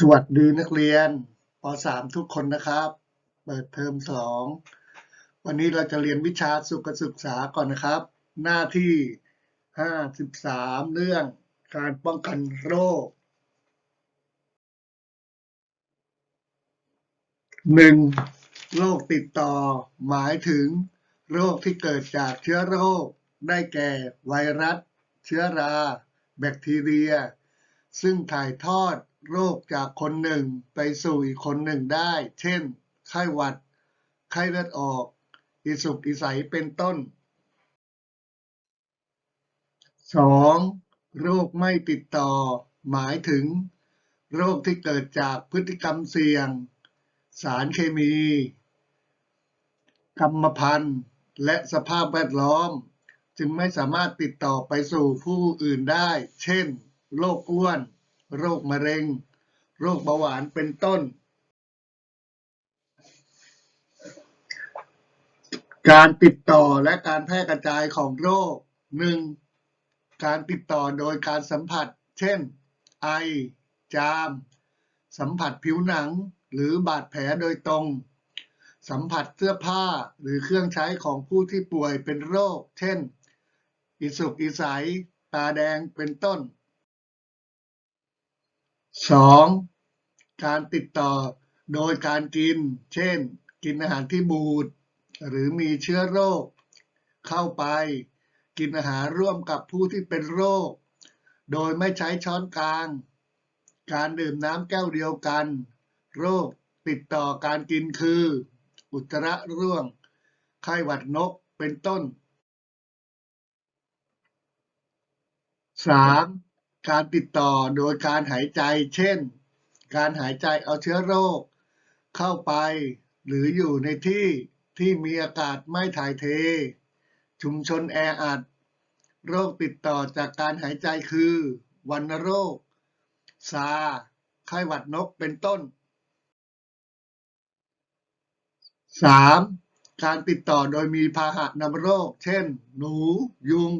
สวัสดีนักเรียนป .3 ทุกคนนะครับ เปิดเทอมสองวันนี้เราจะเรียนวิชาสุขศึกษาก่อนนะครับ หน้าที่ 53 เรื่องการป้องกันโรค 1. โรคติดต่อ หมายถึง โรคที่เกิดจากเชื้อโรค ได้แก่ ไวรัส เชื้อรา แบคทีเรีย ซึ่งถ่ายทอด โรคจากคนหนึ่งไปสู่อีกคนหนึ่งได้ เช่น ไข้หวัด ไข้เลือดออกอิสุกอิสัยเป็นต้น 2. โรคไม่ติดต่อ หมายถึง โรคที่เกิดจากพฤติกรรมเสี่ยง สารเคมี กรรมพันธุ์ และสภาพแวดล้อม จึงไม่สามารถติดต่อไปสู่ผู้อื่นได้ เช่น โรคอ้วน โรคมะเร็ง โรคเบาหวานเป็นต้น การติดต่อและการแพร่กระจายของโรค 1. การติดต่อโดยการสัมผัส เช่น ไอ จาม สัมผัสผิวหนังหรือบาดแผลโดยตรง สัมผัสเสื้อผ้าหรือเครื่องใช้ของผู้ที่ป่วยเป็นโรค เช่น อิสุกอิสัย ตาแดงเป็นต้น 2. การติดต่อโดยการกิน เช่น กินอาหารที่บูด หรือมีเชื้อโรค เข้าไป กินอาหารร่วมกับผู้ที่เป็นโรค โดยไม่ใช้ช้อนกลาง การดื่มน้ำแก้วเดียวกัน โรคติดต่อการกินคือ อุจจาระร่วง ไข้หวัดนก เป็นต้น 3. การติดต่อโดยการหายใจ เช่น การหายใจเอาเชื้อโรค เข้าไป หรืออยู่ในที่ที่มีอากาศไม่ถ่ายเท ชุมชนแออัด โรคติดต่อจากการหายใจคือ วัณโรค ซา ไข้หวัดนก เป็นต้น 3. การติดต่อโดยมีพาหะนำโรค เช่น หนู ยุง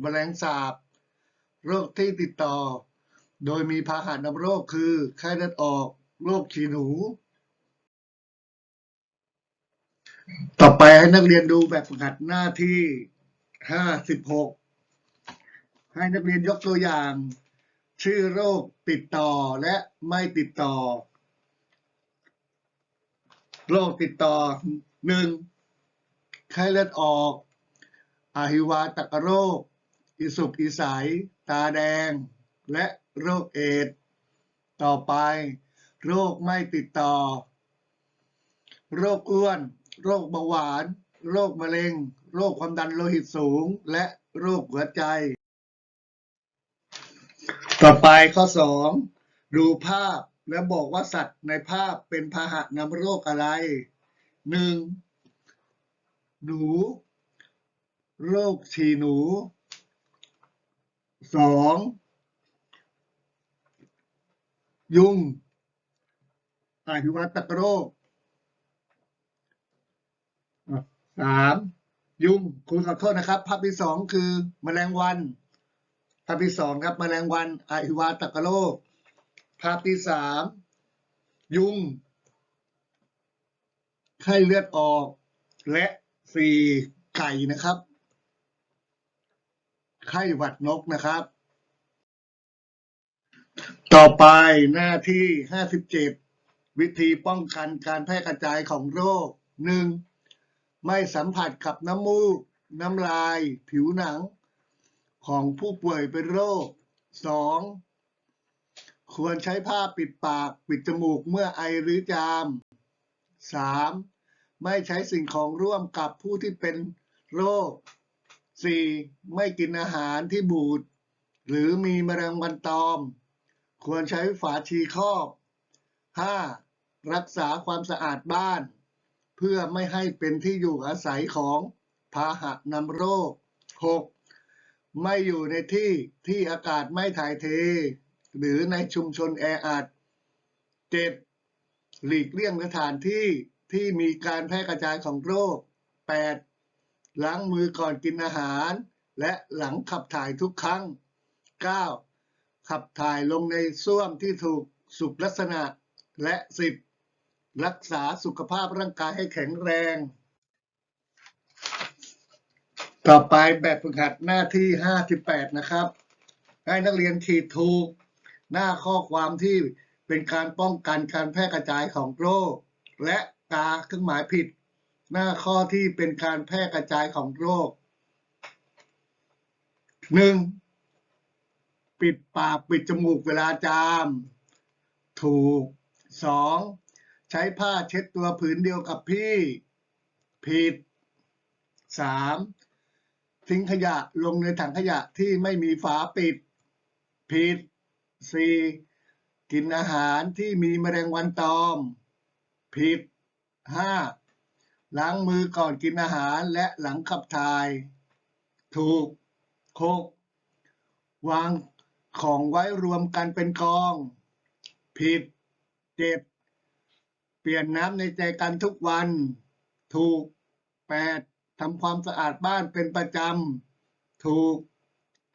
แมลงสาบ โรคที่ติดต่อ โดยมีพาหะนำโรคคือ ไข้เลือดออก โรคฉี่หนู ต่อไปให้นักเรียนดูแบบฝึกหัดหน้าที่56ให้นักเรียนยกตัวอย่าง ชื่อโรคติดต่อและไม่ติดต่อ โรคติดต่อ 1. ไข้เลือดออก อหิวาตกโรค อิสุกอิสัยตาแดง และโรคเอดต่อไป โรคไม่ติดต่อ โรคอ้วน โรคเบาหวาน โรคมะเร็ง โรคความดันโลหิตสูง และโรคหัวใจ ต่อไปข้อ 2 ดูภาพและบอกว่าสัตว์ในภาพเป็นพาหะนำโรคอะไร 1. หนู โรคฉี่หนู 2. ยุงอาหิวาตกโรคอ่สามยุงครูขอโทษนะครับ ภาพที่สองคือแมลงวัน ภาพที่สองครับแมลงวันอาหิวาตกโรค ภาพที่สามยุง ไข้เลือดออก และสี่ไก่นะครับ ไข้หวัดนกนะครับ ต่อไปหน้าที่ 57 วิธีป้องกันการแพร่กระจายของโรค 1. ไม่สัมผัสกับน้ำมูก น้ำลาย ผิวหนัง ของผู้ป่วยเป็นโรค 2. ควรใช้ผ้าปิดปากปิดจมูกเมื่อไอหรือจาม 3. ไม่ใช้สิ่งของร่วมกับผู้ที่เป็นโรค 4. ไม่กินอาหารที่บูด หรือมีมแมลงวันตอม ควรใช้ฝาชีครอบ 5. รักษาความสะอาดบ้าน เพื่อไม่ให้เป็นที่อยู่อาศัยของพาหะนำโรค 6. ไม่อยู่ในที่ที่อากาศไม่ถ่ายเท หรือในชุมชนแออัด 7. หลีกเลี่ยงสถานที่ที่มีการแพร่กระจายของโรค 8. ล้างมือก่อนกินอาหาร และหลังขับถ่ายทุกครั้ง 9. ขับถ่ายลงในส้วมที่ถูกสุขลักษณะ และสิบรักษาสุขภาพร่างกายให้แข็งแรง ต่อไปแบบฝึกหัดหน้าที่ 58 นะครับ ให้นักเรียนขีดถูก หน้าข้อความที่เป็นการป้องกันการแพร่กระจายของโรคและกาเครื่องหมายผิด หน้าข้อที่เป็นการแพร่กระจายของโรคหนึ่งปิดปากปิดจมูกเวลาจาม ถูกสองใช้ผ้าเช็ดตัวผืนเดียวกับพี่ ผิดสามทิ้งขยะลงในถังขยะที่ไม่มีฝาปิด ผิดสี่กินอาหารที่มีแมลงวันตอม ผิดห้า ล้างมือก่อนกินอาหารและหลังขับถ่าย ถูกหกวางของไว้รวมกันเป็นกอง ผิด เจ็ดเปลี่ยนน้ำในใจกันทุกวัน ถูกแปดทำความสะอาดบ้านเป็นประจำ ถูก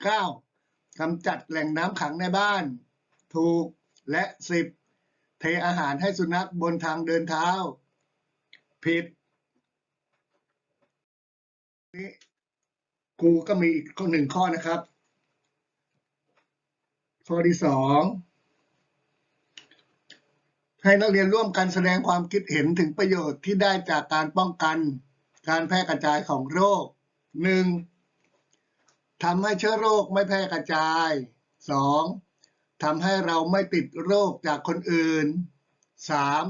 เก้ากำจัดแหล่งน้ำขังในบ้าน ถูก และสิบเทอาหารให้สุนัขบนทางเดินเท้า ผิด นี่ครูก็มีอีกข้อหนึ่งข้อนะครับ ข้อที่สองให้นักเรียนร่วมกันแสดงความคิดเห็นถึงประโยชน์ที่ได้จากการป้องกันการแพร่กระจายของโรคหนึ่งทำให้เชื้อโรคไม่แพร่กระจายสองทำให้เราไม่ติดโรคจากคนอื่นสาม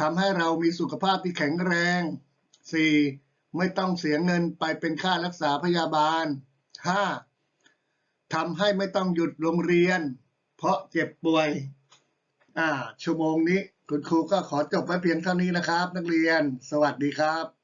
ทำให้เรามีสุขภาพที่แข็งแรงสี่ ไม่ต้องเสียเงินไปเป็นค่ารักษาพยาบาลห้าทำให้ไม่ต้องหยุดโรงเรียน เพราะเจ็บป่วย อ่า ชั่วโมงนี้ คุณครูก็ขอจบไว้เพียงเท่านี้นะครับ นักเรียน สวัสดีครับ